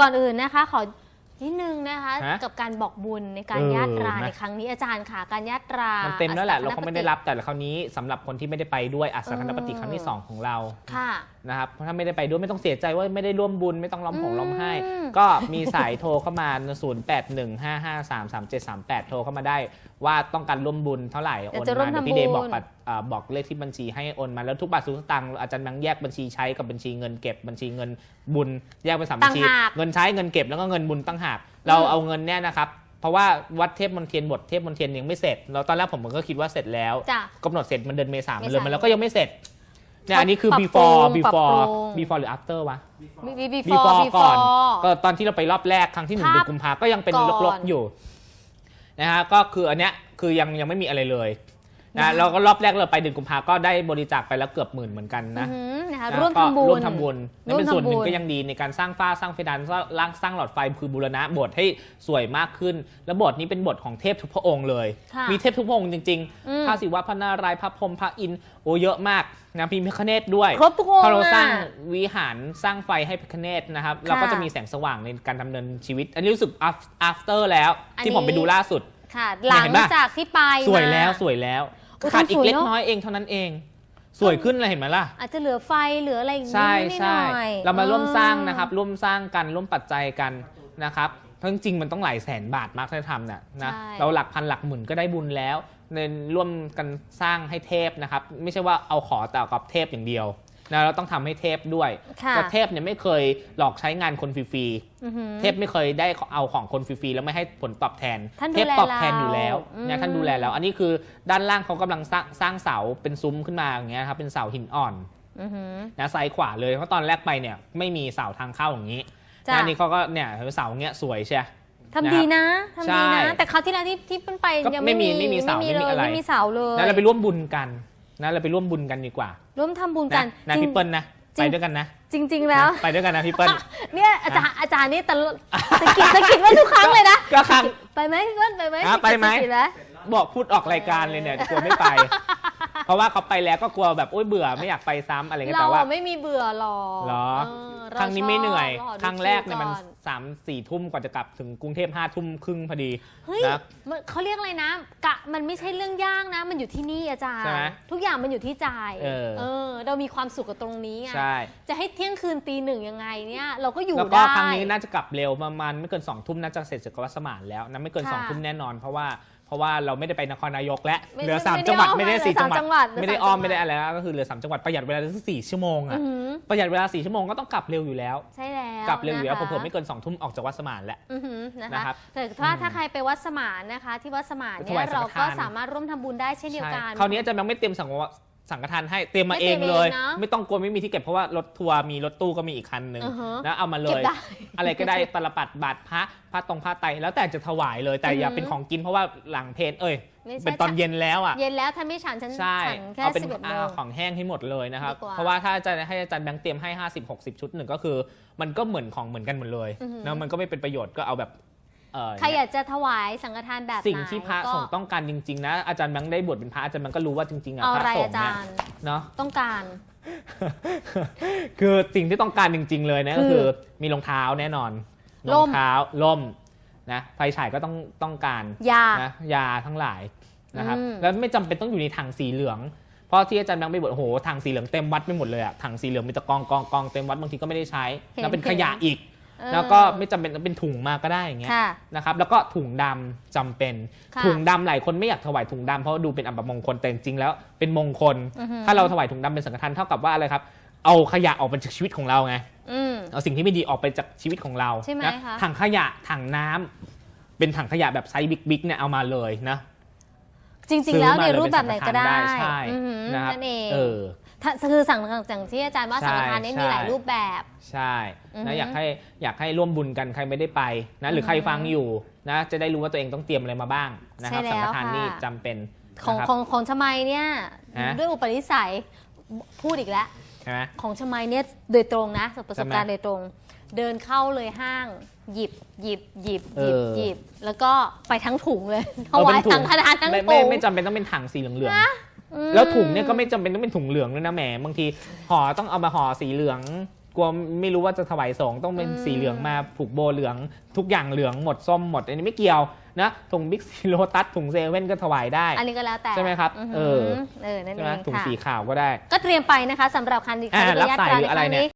ก่อนอื่นนะคะขอ นิดนึงนะคะฮะกับการบอกบุญในการเออญาตรานะ ในครั้งนี้อาจารย์ค่ะการญาตรามันเต็มแล้วแหละอเราก็ไม่ได้รับแต่คราวนี้สำหรับคนที่ไม่ได้ไปด้วยอัศคณปฏิครั้งที่ 2 ของเราค่ะ นะครับเพราะถ้าไม่ได้ไปด้วยไม่ต้องเสียใจว่าไม่ได้ร่วมบุญไม่ต้องร้องผงร้องไห้ อืม ก็มีสายโทรเข้ามา 0 8 1 5 5 3 3 7 3 8 โทรเข้ามาได้ ว่าต้องการร่วมบุญเท่าไหร่โอนจะร่วมมาเดี๋ยวทำพี่เดย์บุญบอกบัตรเอ่อบอกเลขที่บัญชีให้โอนมาแล้วทุกบาททุกสตางค์อาจารย์แบงค์แยกบัญชีใช้กับบัญชีเงินเก็บบัญชีเงินบุญแยกเป็นสามบัญชีต่างหาก เงินใช้เงินเก็บแล้วก็เงินบุญตั้งหากเราอืมเอาเงินเนี่ยนะครับเพราะว่าวัดเทพมนเทียนบทเทพมนเทียนยังไม่เสร็จเราตอนแรกผมก็คิดว่าเสร็จแล้วจ้ะกำหนดเสร็จมันเดือนเมษายนเมมันษายนเลยมันแล้วก็ยังไม่เสร็จเนี่ยอันนี้คือปรับปรุง before ปรับ before ปรุง before หรือ after วะบีบี before ก่อน before ก็ตอนที่เราไปรอบแรกครั้งที่หนึ่งภาพเดือนกุมภาก็ยังเป็นก่อนลกๆอยู่นะฮะก็คืออันเนี้ยคือยังยังไม่มีอะไรเลย นะนะเราก็รอบแรกเราไปเดือนกุมภาก็ได้บริจาคไปแล้วเกือบหมื่นเหมือนกันนะอือหือนะคะนะร่วมก็ทำบุญร่วมทำบุญนั่นเป็นส่วนหนึ่งร่วมทำบุญก็ยังดีในการสร้างฝ้าสร้างเพดานสร้างร่างสร้างหลอดไฟคือบูรณะโบสถ์ให้สวยมากขึ้น แล้วโบสถ์นี้เป็นโบสถ์ของเทพทุกพระองค์เลยค่ะมีเทพทุกพระองค์จริงอืมๆพระศิวะพระนารายณ์พระพรหมพระอินทร์โอ้เยอะมากนะพีพระคเนศด้วยครบทุกองพอค์เราสร้างอะวิหารสร้างไฟให้พระคเนศนะครับเราก็จะมีแสงสว่างในการดำเนินชีวิต อันนี้รู้สึก af- after แล้วอันนี้ที่ผมไปดูล่าสุด ค่ะ หลังเห็นปะ จากที่ไปสวยมา แล้วสวยแล้วโอ้ยขาดอีทำสกวยเล็กเนอะ น้อยเองเท่านั้นเอง สวยขึ้นเลยเห็นไหมล่ะ อาจจะเหลือไฟเหลืออะไรอย่างนี้ใช่นิดหใช่น่อยเรามาร่วมสร้างเออนะครับ ร่วมสร้างกันร่วมปัจจัยกันนะครับเพราะจริงๆมันต้องหลายแสนบาทมากที่จะทำเนี่ยนะใช่เราหลักพันหลักหมื่นก็ได้บุญแล้วในร่วมกันสร้างให้เทพนะครับ ไม่ใช่ว่าเอาขอแต่เอากับเทพอย่างเดียว นะเราต้องทำให้เทพด้วยค่ะแต่เทพเนี่ยไม่เคยหลอกใช้งานคนฟรีอือหือๆเทพไม่เคยได้เอาของคนฟรีๆแล้วไม่ให้ผลตอบแทนท่านดูเทพแลตอบแทนอยู่แล้วเราเนี่ยอืมท่านดูแลแล้ว อันนี้คือด้านล่างเขากำลังสร้างสร้างเสาเป็นซุ้มขึ้นมาอย่างเงี้ยครับเป็นเสาหินอ่อนอือหือนะซ้ายขวาเลยเพราะตอนแรกไปเนี่ยไม่มีเสาทางเข้าอย่างนี้จ้ะนะอันนี้เขาก็เนี่ยเสาเงี้ยสวยใช่ทำดีนะทำใช่ดีนะ แต่คราวที่แล้วที่ที่เพิ่นไปก็ยังไม่ไม่มีมีไม่มีเสาไม่มีเลยอะไรไม่มีเสาเลยนะเราไปร่วมบุญกัน นะเราไปร่วมบุญกันดีกว่าร่วมทำบุญกันะนนะจริง พี่เปิ้ลนะจริไปงด้วยกันนะจริง ๆ แล้ว นะไปด้วยกันนะพี่เปิ้ล เนี่ยอาจารย์อาจารย์นี่ตลอดสะกิดสะกิดว่าทุกครั้งเลยนะก็ครั้ง ไปไหมพี่เปิ้ลไปไหมอะสะกิดไปไหม สะกิดแล้วบอกพูดออกรายการเลยเนี่ยกลัวไม่ไป เพราะว่าเขาไปแล้วก็กลัวแบบโอ๊ยเบื่อไม่อยากไปซ้ำอะไรเงี้ยเราแต่ว่า อะไม่มีเบื่อหรอกเหรอ เออเา ครั้งนี้ไม่เหนื่อยชบครั้งแรกเนี่ยมันดูก่อสามสี่ทุ่มกว่าจะกลับถึงกรุงเทพห้าทุ่มครึ่งพอดีเฮ้ยนะมันเขาเรียกอะไรนะกะมันไม่ใช่เรื่องยากนะ มันอยู่ที่นี่อาจารย์ใช่ไหมทุกอย่างมันอยู่ที่ใจเออเออ เรามีความสุขกับตรงนี้ไงใช่จะให้เที่ยงคืนตีหนึ่งยังไงเนี่ย เราก็อยู่แล้วก็ได้ครั้งนี้น่าจะกลับเร็วประมาณไม่เกิน2องทุ่มน่าจะเสร็จจากวัดสมานแล้วนะไม่เกินค่ะ2องทุ่มแน่นอนเพราะว่าเพราะว่าเราไม่ได้ไปนครนายกและไม่เหลือไม่สามไม่ได้จังหวัดอ้อมไม่ได้เหลือสี่สามจังหวัดจังหวัดไม่ได้เหลืออ้อมสามจังหวัดไม่ได้อะไรแล้วก็คือเหลือสามจังหวัดประหยัดเวลาได้สี่ชั่วโมงอะอื้อหือประหยัดเวลาสี่ชั่วโมงก็ต้องกลับเร็วอยู่แล้ว ใช่แล้วกลับเร็วอยู่แล้วนะคะเผื่อๆไม่เกิน2องทุ่มออกจากวัดสมานแล้วอือหือนะนะคะครับแต่ถ้าอืมถ้าใครไปวัดสมานนะคะ ที่วัดสมานถเนี่วายยสังฆเราก็ทานสามารถร่วมทำบุญได้เช่นเดียวใช่กันคราวนี้อาจะยังไม่เตรียมสังฆวะ สังฆทานให้เตรียมมาไม่เอเตรีงยมเลยเองนะไม่ต้องกลัวไม่มีที่เก็บเพราะว่ารถทัวร์มีรถตู้ก็มีอีกคันหนึ่งอือฮะนะเอามาเลเก็บยได้อะไรก็ได้ตลปัดบาทพระพระตรงพระไตรแล้วแต่จะถวายเลยแต่อย่าอือหือเป็นของกินเพราะว่าหลังเพลนเอ้ยไม่ใช่เป็นตอนเย็นแล้วอะเย็นแล้วท่านไม่ฉันฉันใช่ฉันแค่เอาเป็นสิบเอ็ดโมอางของแห้งให้หมดเลยนะครับดีกว่าเพราะว่าถ้าจะให้อาจารย์แบงค์เตรียมให้ 50 60 ชุดหนึ่งก็คือ มันก็เหมือนของเหมือนกันหมดเลยอือหือนะมันก็ไม่เป็นประโยชน์ก็เอาแบบ เออใครอยากจะถวายสังฆทานแบบไหนสิ่งที่พระก็ สงฆ์ต้องการจริงๆนะอาจารย์แบงค์ได้บวชเป็นพระอาจารย์แบงค์ก็รู้ว่าจริงๆอะเอาพอะไรระสงอาฆ์จาเนี่ยรย์เนาะ ต้องการ คือสิ่งที่ต้องการจริง ๆ เลยนะคืก็อคือมีรองเท้าแน่นอนร่รอม งเท้าล่มนะไฟฉายก็ต้องต้องการยา นะยาทั้งหลายนะครับอืม แล้วไม่จำเป็นต้องอยู่ในถังสีเหลือง เพราะที่อาจารย์แบงค์ไปบอกโอ้โหถังสีเหลืองเต็มวัดไปหมดเลยอะถังสีเหลืองมีแต่กองกองกองเต็มวัดบางทีก็ไม่ได้ใช้เห็นแล้วเป็นเห็นขยะอีกเออ แล้วก็ไม่จำเป็นต้องเป็นถุงมาก็ได้อย่างเงี้ยค่ะนะครับแล้วก็ถุงดำจำเป็นค่ะถุงดำหลายคนไม่อยากถวายถุงดำเพราะว่าดูเป็นอัปมงคลแต่จริงๆแล้วเป็นมงคลอือหือถ้าเราถวายถุงดำเป็นสังฆทานเท่ากับว่าอะไรครับเอาขยะออกไปจากชีวิตของเราไงอืมเอาสิ่งที่ไม่ดีออกไปจากชีวิตของเราใช่ไหมนะคะถังขยะถังน้ำเป็นถังขยะแบบไซส์บิ๊กๆเนี่ยเอามาเลยนะจริง ๆ แล้วในซื้อมาเลยรูปแบบไหนก็ได้เป็นสังฆทานได้ใช่อือหือนะครับนั่นเองเออ ถ้าคือสั่งอย่างที่อาจารย์ว่าใช่สังฆทานเนี่ยมีใช่หลายรูปแบบ ใช่อือฮึนะอยากให้อยากให้ร่วมบุญกันใครไม่ได้ไปนะหรือใครอือฮึฟังอยู่นะจะได้รู้ว่าตัวเองต้องเตรียมอะไรมาบ้างนะครับใช่สังแล้ฆวทานค่ะ นี่จำเป็นของนะครับของของชมัยเนี่ยฮะ ด้วยอุปนิสัยพูดอีกแล้ว ใช่ไหม ของชมัยเนี่ยโดยตรงนะจากประสบการณ์ทำไมโดยตรง เดินเข้าเลยห้าง หยิบหยิบหยิบหเอยิบอหยิบแล้วก็ไปทั้งถุงเลยถเออวาเป็ยนถุสังงฆทานทั้งไม่ถุไม่งไม่จำเป็นต้องเป็นถังสีเหลืองอืมๆ แล้วถุงเนี่ยก็ไม่จำเป็นต้องเป็นถุงเหลืองด้วยนะแหมบางทีห่อต้องเอามาห่อสีเหลืองกลัวไม่รู้ว่าจะถวายสงฆ์ต้องเป็นอืมสีเหลืองมาผูกโบเหลือง ทุกอย่างเหลืองหมดส้มหมด อันนี้ไม่เกี่ยวนะถุงบิ๊กซีโ o ตัสถุงเซเว่นก็ถวายได้ อันนี้ก็แล้วแต่ใช่ไหมครับหืเออเออนั่นใช่เอไหมงถุงค่ะสีขาวก็ได้ ก็เตรียมไปนะคะสำหรับคันดิอ่าคันรับญาตสายราหรืในอคอะไรรั้งเนี่ยนี้